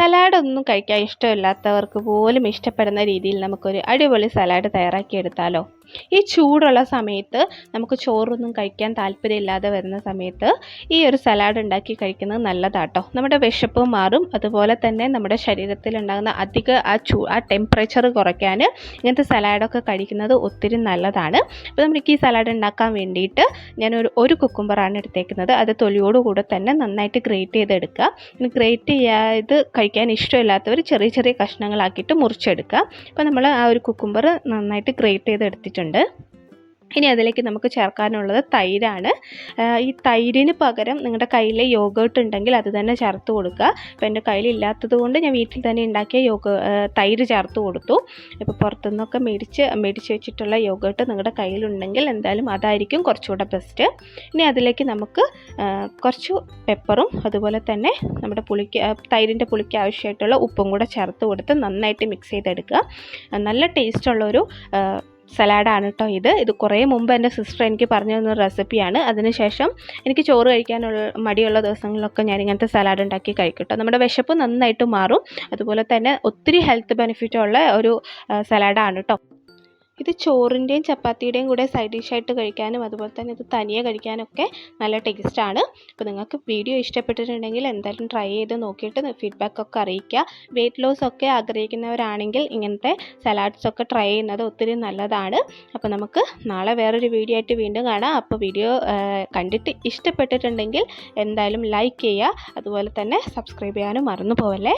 Salad ഒന്നും കഴിക്കാൻ ഇഷ്ടമില്ലാത്തവർക്ക് പോലും ഇഷ്ടപ്പെടുന്ന രീതിയിൽ നമുക്കൊരു അടിപൊളി സലാഡ് തയ്യാറാക്കി എടുത്താലോ ഈ ചൂടുള്ള സമയത്ത് നമുക്ക് ചോറൊന്നും കഴിക്കാൻ താല്പര്യമില്ലാതെ വരുന്ന സമയത്ത് ഈ ഒരു സലാഡ് ഉണ്ടാക്കി കഴിക്കുന്നത് നല്ലതാട്ടോ. നമ്മുടെ വിശപ്പ് മാറും. അതുപോലെ തന്നെ നമ്മുടെ ശരീരത്തിൽ ഉണ്ടാകുന്ന അധിക ആ ചൂ ആ ടെമ്പറേച്ചർ കുറയ്ക്കാൻ ഇങ്ങനത്തെ സലാഡൊക്കെ കഴിക്കുന്നത് ഒത്തിരി നല്ലതാണ്. അപ്പോൾ നമുക്ക് ഈ സലാഡ് ഉണ്ടാക്കാൻ വേണ്ടിയിട്ട് ഞാനൊരു ഒരു കുക്കുംബറാണ് എടുത്തേക്കുന്നത്. അത് തൊലിയോടുകൂടെ തന്നെ നന്നായിട്ട് ഗ്രേറ്റ് ചെയ്തെടുക്കുക. ഗ്രേറ്റ് ചെയ്യാത് കഴിക്കാൻ ഇഷ്ടമില്ലാത്തവർ ചെറിയ ചെറിയ കഷ്ണങ്ങളാക്കിയിട്ട് മുറിച്ചെടുക്കുക. അപ്പോൾ നമ്മൾ ആ ഒരു കുക്കുംബർ നന്നായിട്ട് ഗ്രേറ്റ് ചെയ്ത് എടുത്തിട്ടുണ്ട് ഇനി അതിലേക്ക് നമുക്ക് ചേർക്കാനുള്ളത് തൈരാണ്. ഈ തൈരിന് പകരം നിങ്ങളുടെ കയ്യിൽ യോഗേർട്ട് ഉണ്ടെങ്കിൽ അത് തന്നെ ചേർത്ത് കൊടുക്കുക. ഇപ്പോൾ എന്റെ കയ്യിൽ ഇല്ലാത്തത് കൊണ്ട് ഞാൻ വീട്ടിൽ തന്നെ ഉണ്ടാക്കിയ യോഗ തൈര് ചേർത്ത് കൊടുത്തു. ഇപ്പോൾ പുറത്തുനിന്നൊക്കെ മേടിച്ച് മേടിച്ച് വെച്ചിട്ടുള്ള യോഗേർട്ട് നിങ്ങളുടെ കയ്യിലുണ്ടെങ്കിൽ എന്തായാലും അതായിരിക്കും കുറച്ചുകൂടെ ബെസ്റ്റ്. ഇനി അതിലേക്ക് നമുക്ക് കുറച്ച് പെപ്പറും അതുപോലെ തന്നെ നമ്മുടെ പുളിക്ക് തൈരിന്റെ പുളിക്ക് ആവശ്യമായിട്ടുള്ള ഉപ്പും കൂടെ ചേർത്ത് കൊടുത്ത് നന്നായിട്ട് മിക്സ് ചെയ്തെടുക്കുക. നല്ല ടേസ്റ്റുള്ളൊരു സലാഡാണ് കേട്ടോ ഇത്. ഇത് കുറേ മുമ്പ് എന്റെ സിസ്റ്റർ എനിക്ക് പറഞ്ഞു തന്ന റെസിപ്പിയാണ്. അതിനുശേഷം എനിക്ക് ചോറ് കഴിക്കാനുള്ള മടിയുള്ള ദിവസങ്ങളിലൊക്കെ ഞാൻ ഇങ്ങനത്തെ സലാഡ് ഉണ്ടാക്കി കഴിക്കട്ടോ നമ്മുടെ വിശപ്പ് നന്നായിട്ട് മാറും. അതുപോലെ തന്നെ ഒത്തിരി ഹെൽത്ത് ബെനിഫിറ്റ് ഉള്ള ഒരു സലാഡാണ് കേട്ടോ ഇത് ചോറിന്റെയും ചപ്പാത്തിയുടെയും കൂടെ സൈഡ് ഡിഷായിട്ട് കഴിക്കാനും അതുപോലെ തന്നെ ഇത് തനിയെ കഴിക്കാനൊക്കെ നല്ല ടേസ്റ്റാണ് അപ്പോൾ നിങ്ങൾക്ക് വീഡിയോ ഇഷ്ടപ്പെട്ടിട്ടുണ്ടെങ്കിൽ എന്തായാലും ട്രൈ ചെയ്ത് നോക്കിയിട്ട് ഫീഡ്ബാക്ക് ഒക്കെ അറിയിക്കുക. വെയിറ്റ് ലോസ് ഒക്കെ ആഗ്രഹിക്കുന്നവരാണെങ്കിൽ ഇങ്ങനത്തെ സലാഡ്സ് ഒക്കെ ട്രൈ ചെയ്യുന്നത് ഒത്തിരി നല്ലതാണ്. അപ്പോൾ നമുക്ക് നാളെ വേറൊരു വീഡിയോ ആയിട്ട് വീണ്ടും കാണാം. അപ്പോൾ വീഡിയോ കണ്ടിട്ട് ഇഷ്ടപ്പെട്ടിട്ടുണ്ടെങ്കിൽ എന്തായാലും ലൈക്ക് ചെയ്യുക. അതുപോലെ തന്നെ സബ്സ്ക്രൈബ് ചെയ്യാനും മറന്നു പോവല്ലേ?